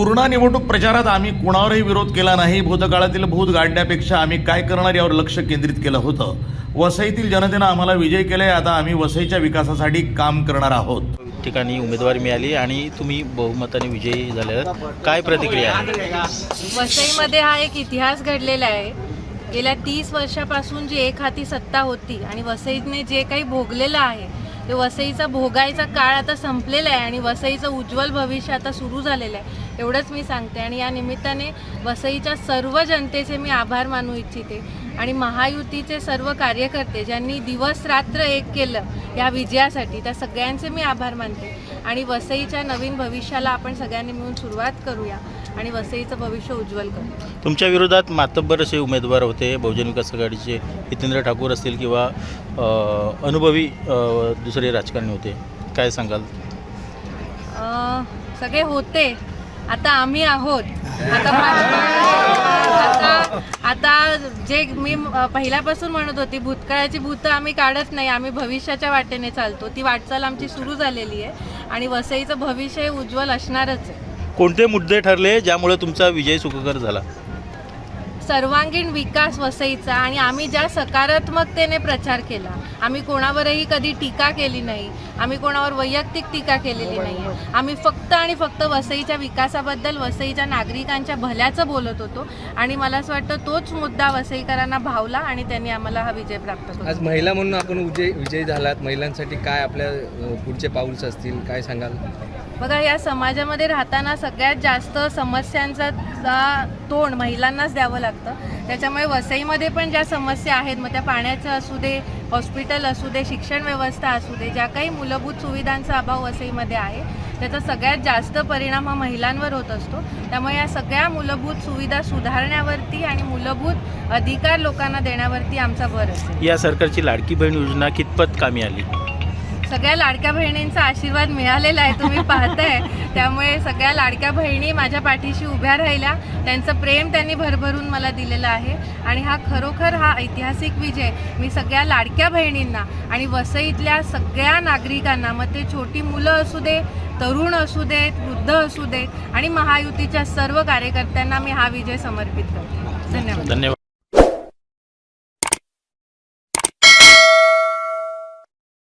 पुन्हा निवडणूक प्रचारात आम्ही कुणावरही विरोध केला नाही. भूतकाळातील भूत गाडण्यापेक्षा आम्ही काय करणार यावर लक्ष केंद्रित केलं होतं. वसईतील जनतेनं आम्हाला विजय केलाय. आता आम्ही वसईच्या विकासासाठी काम करणार आहोत. ठिकाणी उमेदवारी मिळाली आणि तुम्ही बहुमताने विजयी झाले. काय प्रतिक्रिया आहे? वसईमध्ये हा एक इतिहास घडलेला आहे. गेल्या तीस वर्षापासून जी एक हाती सत्ता होती आणि वसईने जे काही भोगलेलं आहे ते वसईचा भोगायचा काळ आता संपलेला आहे आणि वसईचं उज्ज्वल भविष्य आता सुरू झालेलं आहे. एवढंच मी सांगते आणि या निमित्ताने वसईच्या सर्व जनतेचे मी आभार मानू इच्छिते आणि महायुतीचे सर्व कार्यकर्ते ज्यांनी दिवस रात्र एक केलं या विजयासाठी त्या सगळ्यांचे मी आभार मानते. आणि वसईच्या नवीन भविष्याला आपण सगळ्यांनी मिळून सुरुवात करूया आणि वसईचं भविष्य उज्ज्वल करू तुमच्या विरोधात मातब्बर असे उमेदवार होते बहुजन विकास आघाडीचे हितेंद्र ठाकूर असतील किंवा अनुभवी दुसरे राजकारणी होते. काय सांगाल? सगळे होते. आता आम्ही आहोत. आता आता आता जे मी पहिल्यापासून म्हणत होती भूतकाळाची भूतं आम्ही काढत नाही आम्ही भविष्याच्या वाटेने चालतो. ती वाटचाल आमची सुरू झालेली आहे. आणि वसईचं भविष्य उज्ज्वल असणारच आहे. कोणते मुद्दे ठरले ज्यामुळे तुमचा विजय सुखकर झाला? सर्वांगीण विकास वसईचा आणि आम्ही ज्या सकारात्मकतेने प्रचार केला आम्ही कोणावरही कधी टीका केली नाही आम्ही कोणावर वैयक्तिक टीका केलेली नाही. आम्ही फक्त आणि फक्त वसईच्या विकासाबद्दल वसईच्या नागरिकांच्या भल्याचं बोलत होतो आणि मला असं वाटतं तोच मुद्दा वसईकरांना भावला आणि त्यांनी आम्हाला हा विजय प्राप्त केला आज महिला म्हणून आपण विजय विजयी झालात. महिलांसाठी काय आपल्या पुढचे पाऊल्स असतील? काय सांगाल? बघा या समाजामध्ये राहताना सगळ्यात जास्त समस्यांचा तोंड महिलांनाच द्यावं लागतं. त्याच्यामुळे वसईमध्ये पण ज्या समस्या आहेत मग त्या पाण्याचं असू दे हॉस्पिटल असू दे शिक्षण व्यवस्था असू दे ज्या काही मूलभूत सुविधांचा अभाव वसईमध्ये आहे त्याचा सगळ्यात जास्त परिणाम हा महिलांवर होत असतो. त्यामुळे या सगळ्या मूलभूत सुविधा सुधारण्यावरती आणि मूलभूत अधिकार लोकांना देण्यावरती आमचा भर असेल. या सरकारची लाडकी बहीण योजना कितपत कामी आली? सगळ्या लाडक्या बहिणींचा आशीर्वाद मिळालेला आहे तुम्ही पाहताय. त्यामुळे सगळ्या लाडक्या बहिणी माझ्या पाठीशी उभ्या राहिल्या. त्यांचं प्रेम त्यांनी भरभरून मला दिलेलं आहे. आणि हा खरोखर हा ऐतिहासिक विजय. मी सगळ्या लाडक्या बहिणींना आणि वसईतल्या सगळ्या नागरिकांना मग ते छोटी मुलं असू दे तरुण असू देत वृद्ध असू देत आणि महायुतीच्या सर्व कार्यकर्त्यांना मी हा विजय समर्पित करते. धन्यवाद. धन्यवाद.